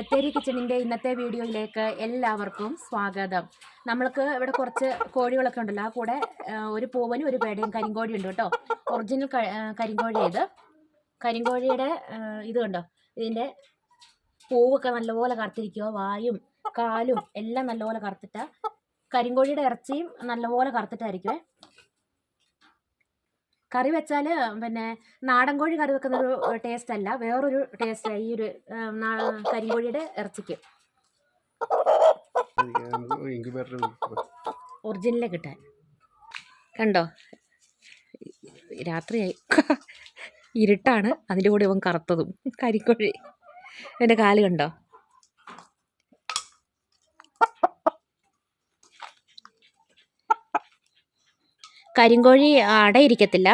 ബത്തേരി കിച്ചണിന്റെ ഇന്നത്തെ വീഡിയോയിലേക്ക് എല്ലാവർക്കും സ്വാഗതം. നമ്മൾക്ക് ഇവിടെ കുറച്ച് കോഴികളൊക്കെ ഉണ്ടല്ലോ ആ കൂടെ ഒരു പൂവനും ഒരു പേടയും കരിങ്കോഴി ഉണ്ട് കേട്ടോ. ഒറിജിനൽ കരിങ്കോഴി ഇത് കരിങ്കോഴിയുടെ ഇത് കണ്ടോ? ഇതിന്റെ പൂവൊക്കെ നല്ലപോലെ കറുത്തിരിക്കുക വായും കാലും എല്ലാം നല്ലപോലെ കറുത്തിട്ട കരിങ്കോഴിയുടെ ഇറച്ചിയും നല്ലപോലെ കറുത്തിട്ടായിരിക്കുമേ കറി വെച്ചാൽ പിന്നെ നാടൻ കോഴി കറി വെക്കുന്ന ഒരു ടേസ്റ്റ് അല്ല വേറൊരു ടേസ്റ്റ് ഈ ഒരു കരിങ്കോഴിയുടെ ഇറച്ചിക്ക്. ഒറിജിനലെ കിട്ടാൻ. കണ്ടോ? രാത്രിയായി. ഇരുട്ടാണ്. അതിന്റെ കൂടെ ഇവൻ കറുത്തതും കരിക്കോഴി എന്റെ കാൽ കണ്ടോ? കരിങ്കോഴി അടയിരിക്കത്തില്ല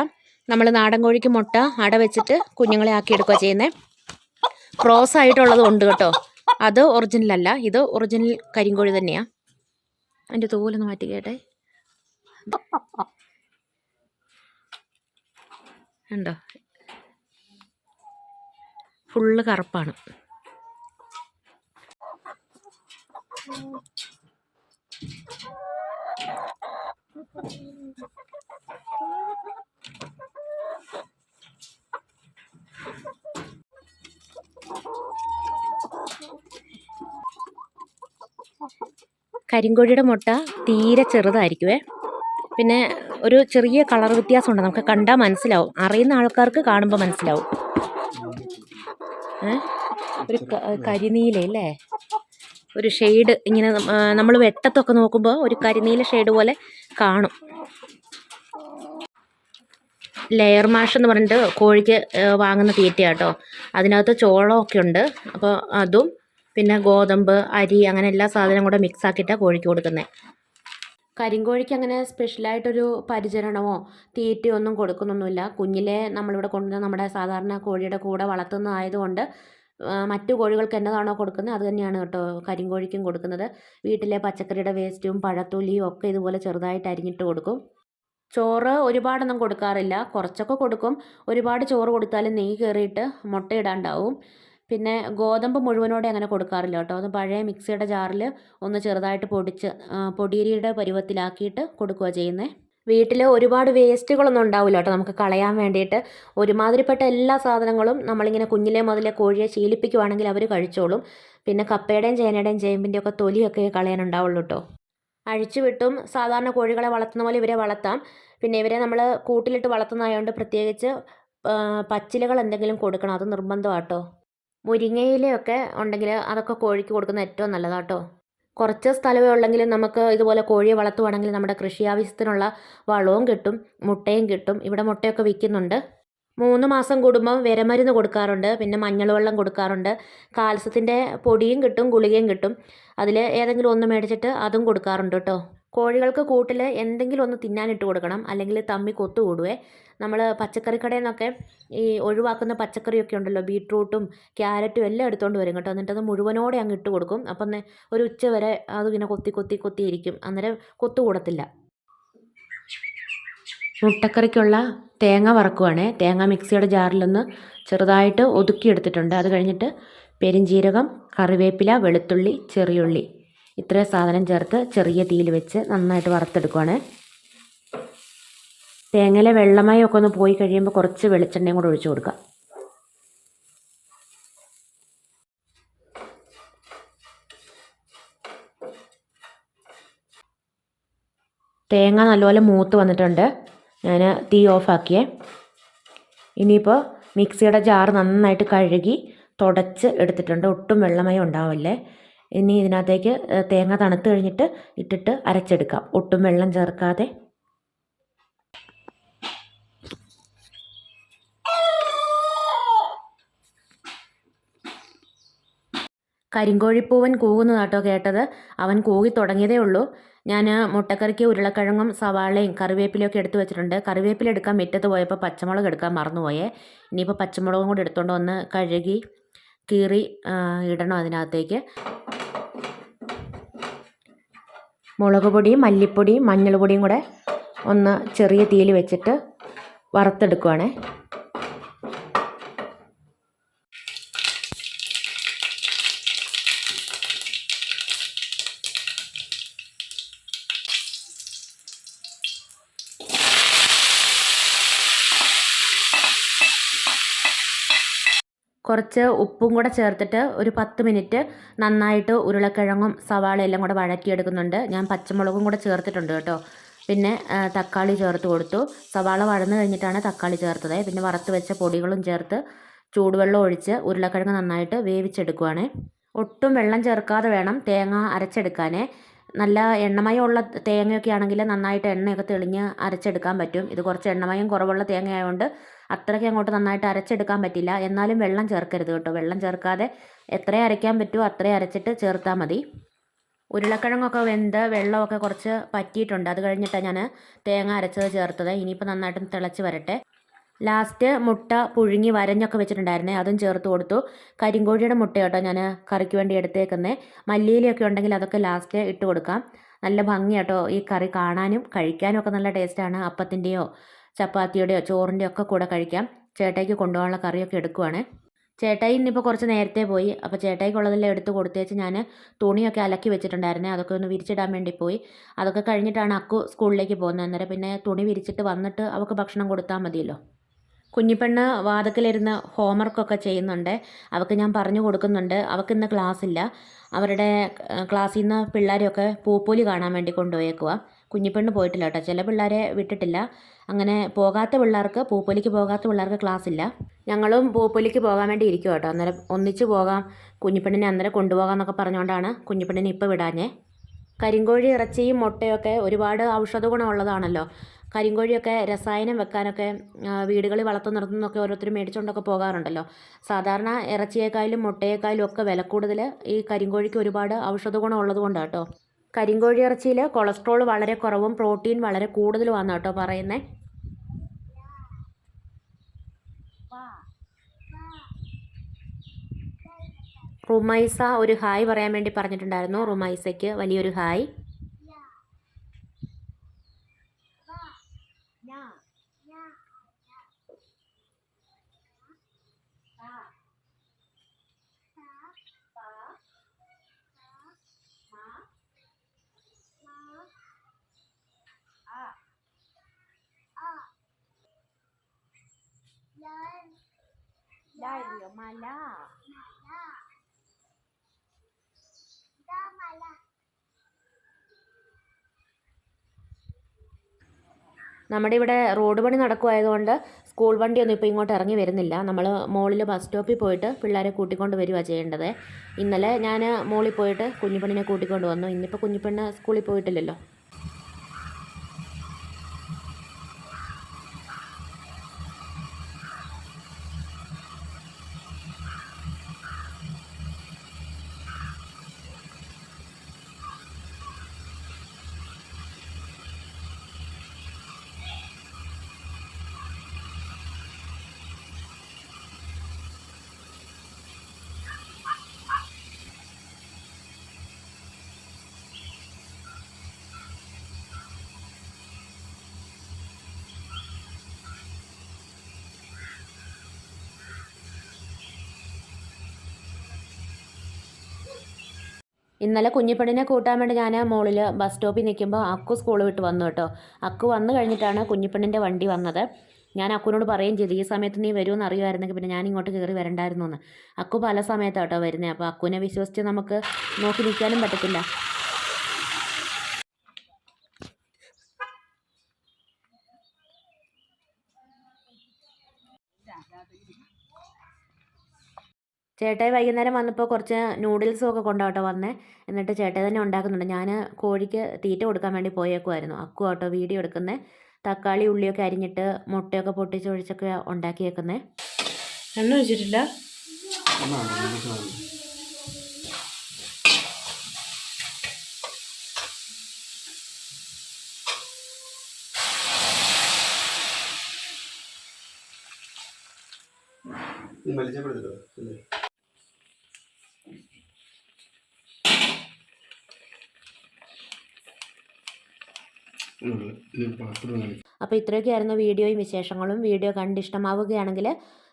നമ്മൾ നാടൻ കോഴിക്ക് മുട്ട അട വെച്ചിട്ട് കുഞ്ഞുങ്ങളെ ആക്കി എടുക്കുക ചെയ്യുന്നത് ക്രോസ് ആയിട്ടുള്ളത് ഉണ്ട് കേട്ടോ. അത് ഒറിജിനൽ അല്ല. ഇത് ഒറിജിനൽ കരിങ്കോഴി തന്നെയാണ് അതിന്റെ തോലൊന്ന് മാറ്റി കേട്ടെ. ഉണ്ടോ ഫുള്ള് കറുപ്പാണ്. കരിങ്കോഴിയുടെ മുട്ട തീരെ ചെറുതായിരിക്കുമേ പിന്നെ ഒരു ചെറിയ കളർ വ്യത്യാസം ഉണ്ട് നമുക്ക് കണ്ടാൽ മനസ്സിലാവും. അറിയുന്ന ആൾക്കാർക്ക് കാണുമ്പോൾ മനസ്സിലാവും? ഒരു കരിനീലല്ലേ ഒരു ഷെയ്ഡ് ഇങ്ങനെ നമ്മൾ വെട്ടത്തൊക്കെ നോക്കുമ്പോൾ ഒരു കരിനീല ഷെയ്ഡ് പോലെ കാണും. ലെയർ മാഷ് എന്ന് പറഞ്ഞിട്ട് കോഴിക്ക് വാങ്ങുന്ന തീറ്റയാട്ടോ അതിനകത്ത് ചോളമൊക്കെ ഉണ്ട്. അപ്പോൾ അതും പിന്നെ ഗോതമ്പ് അരി അങ്ങനെ എല്ലാ സാധനവും കൂടെ മിക്സ് ആക്കിയിട്ടാണ് കോഴിക്ക് കൊടുക്കുന്നത് കരിങ്കോഴിക്ക് അങ്ങനെ സ്പെഷ്യലായിട്ടൊരു പരിചരണമോ തീറ്റയോ ഒന്നും കൊടുക്കുന്നൊന്നുമില്ല. കുഞ്ഞിലെ നമ്മളിവിടെ കൊണ്ടുവന്ന നമ്മുടെ സാധാരണ കോഴിയുടെ കൂടെ വളർത്തുന്നതായതുകൊണ്ട് മറ്റു കോഴികൾക്ക് എന്നതാണോ കൊടുക്കുന്നത്? അത് തന്നെയാണ് കേട്ടോ കരിങ്കോഴിക്കും കൊടുക്കുന്നത്. വീട്ടിലെ പച്ചക്കറിയുടെ വേസ്റ്റും പഴത്തൊലിയും ഒക്കെ ഇതുപോലെ ചെറുതായിട്ട് അരിഞ്ഞിട്ട് കൊടുക്കും. ചോറ് ഒരുപാടൊന്നും കൊടുക്കാറില്ല. കുറച്ചൊക്കെ കൊടുക്കും. ഒരുപാട് ചോറ് കൊടുത്താലും നെയ്യ് കയറിയിട്ട് മുട്ടയിടാണ്ടാവും. പിന്നെ ഗോതമ്പ് മുഴുവനോടെ അങ്ങനെ കൊടുക്കാറില്ല കേട്ടോ. അത് പഴയ മിക്സിയുടെ ജാറിൽ ഒന്ന് ചെറുതായിട്ട് പൊടിച്ച് പൊടിയരിയുടെ പരുവത്തിലാക്കിയിട്ട് കൊടുക്കുകയാണ് ചെയ്യുന്നത് വീട്ടിൽ ഒരുപാട് വേസ്റ്റുകളൊന്നും ഉണ്ടാവില്ല കേട്ടോ. നമുക്ക് കളയാൻ വേണ്ടിയിട്ട് ഒരുമാതിരിപ്പെട്ട എല്ലാ സാധനങ്ങളും നമ്മളിങ്ങനെ കുഞ്ഞിലെ മുതലേ കോഴിയെ ശീലിപ്പിക്കുവാണെങ്കിൽ അവർ കഴിച്ചോളും. പിന്നെ കപ്പയുടെയും ചേനയുടെയും ചേമ്പിന്റെ ഒക്കെ തൊലിയൊക്കെ കളയാനുണ്ടാവുള്ളൂ കേട്ടോ. അഴിച്ചു വിട്ടും സാധാരണ കോഴികളെ വളർത്തുന്ന പോലെ ഇവരെ വളർത്താം. പിന്നെ ഇവരെ നമ്മൾ കൂട്ടിലിട്ട് വളർത്തുന്നതായതുകൊണ്ട് പ്രത്യേകിച്ച് പച്ചിലകൾ എന്തെങ്കിലും കൊടുക്കണം. അത് നിർബന്ധമാട്ടോ മുരിങ്ങയിലയൊക്കെ ഉണ്ടെങ്കിൽ അതൊക്കെ കോഴിക്ക് കൊടുക്കുന്ന ഏറ്റവും നല്ലതാട്ടോ കുറച്ച് സ്ഥലമേ ഉള്ളെങ്കിലും നമുക്ക് ഇതുപോലെ കോഴിയെ വളർത്തുവാണെങ്കിൽ നമ്മുടെ കൃഷി ആവശ്യത്തിനുള്ള വളവും കിട്ടും മുട്ടയും കിട്ടും. ഇവിടെ മുട്ടയൊക്കെ വിൽക്കുന്നുണ്ട്. മൂന്ന് മാസം കൂടുമ്പം വിരമരുന്ന് കൊടുക്കാറുണ്ട് പിന്നെ മഞ്ഞൾ വെള്ളം കൊടുക്കാറുണ്ട്. കാൽസ്യത്തിന്റെ പൊടിയും കിട്ടും ഗുളികയും കിട്ടും. അതിൽ ഏതെങ്കിലും ഒന്ന് മേടിച്ചിട്ട് അതും കൊടുക്കാറുണ്ട് കേട്ടോ. കോഴികൾക്ക് കൂട്ടിൽ എന്തെങ്കിലും ഒന്ന് തിന്നാനിട്ട് കൊടുക്കണം അല്ലെങ്കിൽ തമ്മി കൊത്തു കൂടുവേ നമ്മൾ പച്ചക്കറി കടയിൽ നിന്നൊക്കെ ഈ ഒഴിവാക്കുന്ന പച്ചക്കറിയൊക്കെ ഉണ്ടല്ലോ ബീട്രൂട്ടും ക്യാരറ്റും എല്ലാം എടുത്തുകൊണ്ട് വരും കേട്ടോ. എന്നിട്ട് അത് മുഴുവനോടെ അങ്ങ് ഇട്ട് കൊടുക്കും. അപ്പം ഒരു ഉച്ച വരെ അതിങ്ങനെ കൊത്തി കൊത്തി കൊത്തി ഇരിക്കും. അന്നേരം കൊത്തു കൂടത്തില്ല. മുട്ടക്കറിക്കുള്ള തേങ്ങ വറക്കുവാണേ. തേങ്ങ മിക്സിയുടെ ജാറിലൊന്ന് ചെറുതായിട്ട് ഒതുക്കിയെടുത്തിട്ടുണ്ട് അത് കഴിഞ്ഞിട്ട് പെരിഞ്ജീരകം കറിവേപ്പില വെളുത്തുള്ളി ചെറിയുള്ളി ഇത്രയും സാധനം ചേർത്ത് ചെറിയ തീയിൽ വെച്ച് നന്നായിട്ട് വറുത്തെടുക്കുവാണ്. തേങ്ങയിലെ വെള്ളമയമൊക്കെ ഒന്ന് പോയി കഴിയുമ്പോൾ കുറച്ച് വെളിച്ചെണ്ണയും കൂടെ ഒഴിച്ചു കൊടുക്കുക തേങ്ങ നല്ലപോലെ മൂത്ത് വന്നിട്ടുണ്ട്. ഞാൻ തീ ഓഫാക്കിയേ ഇനിയിപ്പോൾ മിക്സിയുടെ ജാർ നന്നായിട്ട് കഴുകി തുടച്ച് എടുത്തിട്ടുണ്ട്. ഒട്ടും വെള്ളമയം ഉണ്ടാവില്ലേ. ഇനി ഇതിനകത്തേക്ക് തേങ്ങ തണുത്ത് കഴിഞ്ഞിട്ട് ഇട്ടിട്ട് അരച്ചെടുക്കാം. ഒട്ടും വെള്ളം ചേർക്കാതെ. കരിങ്കോഴിപ്പൂവൻ കൂകുന്നതാട്ടോ കേട്ടത്. അവൻ കൂകി തുടങ്ങിയതേ ഉള്ളൂ. ഞാൻ മുട്ടക്കറിക്ക് ഉരുളക്കിഴങ്ങും സവാളയും കറിവേപ്പിലയും ഒക്കെ എടുത്ത് വെച്ചിട്ടുണ്ട്. കറിവേപ്പില എടുക്കാൻ മുറ്റത്ത് പോയപ്പോൾ പച്ചമുളക് എടുക്കാൻ മറന്നുപോയേ. ഇനിയിപ്പോൾ പച്ചമുളകും കൂടി എടുത്തുകൊണ്ട് വന്ന് കഴുകി കീറി ഇടണം അതിനകത്തേക്ക്. മുളക് പൊടിയും മല്ലിപ്പൊടിയും മഞ്ഞൾ പൊടിയും കൂടെ ഒന്ന് ചെറിയ തീയിൽ വെച്ചിട്ട് വറുത്തെടുക്കുവാണേ. കുറച്ച് ഉപ്പും കൂടെ ചേർത്തിട്ട് ഒരു പത്ത് മിനിറ്റ് നന്നായിട്ട് ഉരുളക്കിഴങ്ങും സവാള എല്ലാം കൂടെ വഴറ്റിയെടുക്കുന്നുണ്ട്. ഞാൻ പച്ചമുളകും കൂടെ ചേർത്തിട്ടുണ്ട് കേട്ടോ. പിന്നെ തക്കാളി ചേർത്ത് കൊടുത്തു. സവാള വഴന്ന് കഴിഞ്ഞിട്ടാണ് തക്കാളി ചേർത്തത്. പിന്നെ വറുത്ത് വെച്ച പൊടികളും ചേർത്ത് ചൂടുവെള്ളം ഒഴിച്ച് ഉരുളക്കിഴങ്ങ് നന്നായിട്ട് വേവിച്ചെടുക്കുവാണ്. ഒട്ടും വെള്ളം ചേർക്കാതെ വേണം തേങ്ങ അരച്ചെടുക്കാൻ നല്ല എണ്ണമയമുള്ള തേങ്ങയൊക്കെ ആണെങ്കിൽ നന്നായിട്ട് എണ്ണയൊക്കെ തെളിഞ്ഞ് അരച്ചെടുക്കാൻ പറ്റും. ഇത് കുറച്ച് എണ്ണമയം കുറവുള്ള തേങ്ങ ആയതുകൊണ്ട് അത്രയ്ക്ക് അങ്ങോട്ട് നന്നായിട്ട് അരച്ചെടുക്കാൻ പറ്റില്ല. എന്നാലും വെള്ളം ചേർക്കരുത് കേട്ടോ. വെള്ളം ചേർക്കാതെ എത്രയും അരയ്ക്കാൻ പറ്റുമോ അത്രയും അരച്ചിട്ട് ചേർത്താൽ മതി. ഉരുളക്കിഴങ്ങൊക്കെ വെന്ത് വെള്ളമൊക്കെ കുറച്ച് പറ്റിയിട്ടുണ്ട്. അത് കഴിഞ്ഞിട്ടാണ് ഞാൻ തേങ്ങ അരച്ചത് ചേർത്തത്. ഇനിയിപ്പോൾ നന്നായിട്ട് തിളച്ച് വരട്ടെ. ലാസ്റ്റ് മുട്ട പുഴുങ്ങി വരഞ്ഞൊക്കെ വെച്ചിട്ടുണ്ടായിരുന്നേ. അതും ചേർത്ത് കൊടുത്തു. കരിങ്കോഴിയുടെ മുട്ട കേട്ടോ ഞാൻ കറിക്ക് വേണ്ടി എടുത്തേക്കുന്നത് മല്ലിയിലൊക്കെ ഉണ്ടെങ്കിൽ അതൊക്കെ ലാസ്റ്റ് ഇട്ട് കൊടുക്കാം. നല്ല ഭംഗിയാട്ടോ ഈ കറി കാണാനും കഴിക്കാനും ഒക്കെ നല്ല ടേസ്റ്റാണ് അപ്പത്തിന്റെയോ ചപ്പാത്തിയുടെയോ ചോറിന്റെയോ ഒക്കെ കൂടെ കഴിക്കാം. ചേട്ടായിക്ക് കൊണ്ടുപോകാനുള്ള കറിയൊക്കെ എടുക്കുവാണ്. ചേട്ടായി ഇന്നിപ്പോൾ കുറച്ച് നേരത്തെ പോയി. അപ്പോൾ ചേട്ടായിക്കുള്ളതെല്ലാം എടുത്ത് കൊടുത്തേച്ച് ഞാൻ തുണിയൊക്കെ അലക്കി വെച്ചിട്ടുണ്ടായിരുന്നേ. അതൊക്കെ ഒന്ന് വിരിച്ചിടാൻ വേണ്ടി പോയി. അതൊക്കെ കഴിഞ്ഞിട്ടാണ് അക്കു സ്കൂളിലേക്ക് പോകുന്നത്. അന്നേരം പിന്നെ തുണി വിരിച്ചിട്ട് വന്നിട്ട് അവൾക്ക് ഭക്ഷണം കൊടുത്താൽ മതിയല്ലോ. കുഞ്ഞിപ്പെണ്ണ് വാതക്കിലിരുന്ന് ഹോംവർക്കൊക്കെ ചെയ്യുന്നുണ്ട്. അവൾക്ക് ഞാൻ പറഞ്ഞു കൊടുക്കുന്നുണ്ട്. അവൾക്ക് ഇന്ന് ക്ലാസ് ഇല്ല. അവരുടെ ക്ലാസ്സിൽ നിന്ന് പിള്ളേരെയൊക്കെ പൂപ്പൊലി കാണാൻ വേണ്ടി കൊണ്ടുപോയേക്കുക കുഞ്ഞിപ്പെണ്ണ് പോയിട്ടില്ല കേട്ടോ. ചില പിള്ളേരെ വിട്ടിട്ടില്ല. അങ്ങനെ പോകാത്ത പിള്ളേർക്ക് പൂപ്പൊലിക്ക് പോകാത്ത പിള്ളേർക്ക് ക്ലാസ് ഇല്ല. ഞങ്ങളും പൂപ്പൊലിക്ക് പോകാൻ വേണ്ടി ഇരിക്കും കേട്ടോ. അന്നേരം ഒന്നിച്ച് പോകാം. കുഞ്ഞിപ്പെണ്ണിനെ അന്നേരം കൊണ്ടുപോകാമെന്നൊക്കെ പറഞ്ഞുകൊണ്ടാണ് കുഞ്ഞിപ്പെണ്ണിനെ ഇപ്പോൾ വിടാഞ്ഞേ. കരിങ്കോഴി ഇറച്ചിയും മുട്ടയൊക്കെ ഒരുപാട് ഔഷധ ഗുണമുള്ളതാണല്ലോ. കരിങ്കോഴിയൊക്കെ രസായനം വെക്കാനൊക്കെ വീടുകളിൽ വളർത്തു നിർത്തുന്നൊക്കെ ഓരോരുത്തർ മേടിച്ചുകൊണ്ടൊക്കെ പോകാറുണ്ടല്ലോ. സാധാരണ ഇറച്ചിയേക്കാളും മുട്ടയേക്കാളും ഒക്കെ വില കൂടുതൽ ഈ കരിങ്കോഴിക്ക് ഒരുപാട് ഔഷധ ഗുണം ഉള്ളത് കൊണ്ടാണ് കേട്ടോ കരിങ്കോഴി ഇറച്ചിയിൽ കൊളസ്ട്രോൾ വളരെ കുറവും പ്രോട്ടീൻ വളരെ കൂടുതലുമാണ് കേട്ടോ പറയുന്നത് റുമൈസ ഒരു ഹായ് പറയാൻ വേണ്ടി പറഞ്ഞിട്ടുണ്ടായിരുന്നു. റുമൈസയ്ക്ക് വലിയൊരു ഹായ്. മല. നമ്മുടെ ഇവിടെ റോഡ് പണി നടക്കുമായതുകൊണ്ട് സ്കൂൾ വണ്ടിയൊന്നും ഇപ്പോൾ ഇങ്ങോട്ട് ഇറങ്ങി വരുന്നില്ല. നമ്മൾ മോളിൽ ബസ് സ്റ്റോപ്പിൽ പോയിട്ട് പിള്ളേരെ കൂട്ടിക്കൊണ്ട് വരികയാണ് ചെയ്യേണ്ടത്. ഇന്നലെ ഞാൻ മോളിൽ പോയിട്ട് കുഞ്ഞിപ്പെണ്ണിനെ കൂട്ടിക്കൊണ്ട് വന്നു. ഇന്നിപ്പോൾ കുഞ്ഞിപ്പെണ്ണ് സ്കൂളിൽ പോയിട്ടില്ലല്ലോ. ഇന്നലെ കുഞ്ഞിപ്പണിനെ കൂട്ടാൻ വേണ്ടി ഞാൻ മോളിൽ ബസ് സ്റ്റോപ്പിൽ നിൽക്കുമ്പോൾ അക്കു സ്കൂൾ വിട്ട് വന്നു കേട്ടോ. അക്കു വന്നു കഴിഞ്ഞിട്ടാണ് കുഞ്ഞിപ്പണിന്റെ വണ്ടി വന്നത്. ഞാൻ അക്കുവിനോട് പറയുകയും ചെയ്തു ഈ സമയത്ത് നീ വരുമെന്ന് അറിയുമായിരുന്നെങ്കിൽ പിന്നെ ഞാൻ ഇങ്ങോട്ട് കയറി വരണ്ടായിരുന്നു എന്ന് അക്കു പല സമയത്താണ് കേട്ടോ വരുന്നത് അപ്പോൾ അക്കുവിനെ വിശ്വസിച്ച് നമുക്ക് നോക്കി നിൽക്കാനും പറ്റത്തില്ല. ചേട്ടായി വൈകുന്നേരം വന്നപ്പോൾ കുറച്ച് നൂഡിൽസും ഒക്കെ കൊണ്ടാട്ടോ വന്നേ. എന്നിട്ട് ചേട്ടായി തന്നെ ഉണ്ടാക്കുന്നുണ്ട്. ഞാൻ കോഴിക്ക് തീറ്റ കൊടുക്കാൻ വേണ്ടി പോയേക്കുമായിരുന്നു അക്കു ആട്ടോ വീഡിയോ എടുക്കുന്നത് തക്കാളി ഉള്ളിയൊക്കെ അരിഞ്ഞിട്ട് മുട്ടയൊക്കെ പൊട്ടിച്ചൊഴിച്ചൊക്കെ ഉണ്ടാക്കിയേക്കുന്നേ. എന്ന് വെച്ചിട്ടില്ല മലിച്ചപ്പെടുത്തോ അല്ലേ പാത്രം അപ്പോൾ ഇത്രയൊക്കെയായിരുന്നു വീഡിയോയും വിശേഷങ്ങളും. വീഡിയോ കണ്ട് ഇഷ്ടമാവുകയാണെങ്കിൽ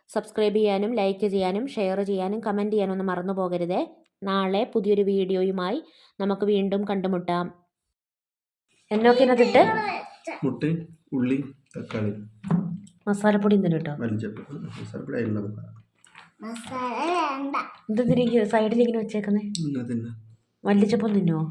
സബ്സ്ക്രൈബ് ചെയ്യാനും ലൈക്ക് ചെയ്യാനും ഷെയർ ചെയ്യാനും കമന്റ് ചെയ്യാനും ഒന്നും മറന്നു പോകരുതേ. നാളെ പുതിയൊരു വീഡിയോയുമായി നമുക്ക് വീണ്ടും കണ്ടുമുട്ടാം. എന്നൊക്കെ ഇതിട്ട് മുട്ട ഉള്ളി തക്കാളി. മസാലപ്പൊടി എന്തിനും കേട്ടോ മസാലപ്പൊടി സൈഡിലിങ്ങനെ വെച്ചേക്കുന്നേ? എന്നാ തിന്ന. തിന്നുവോ.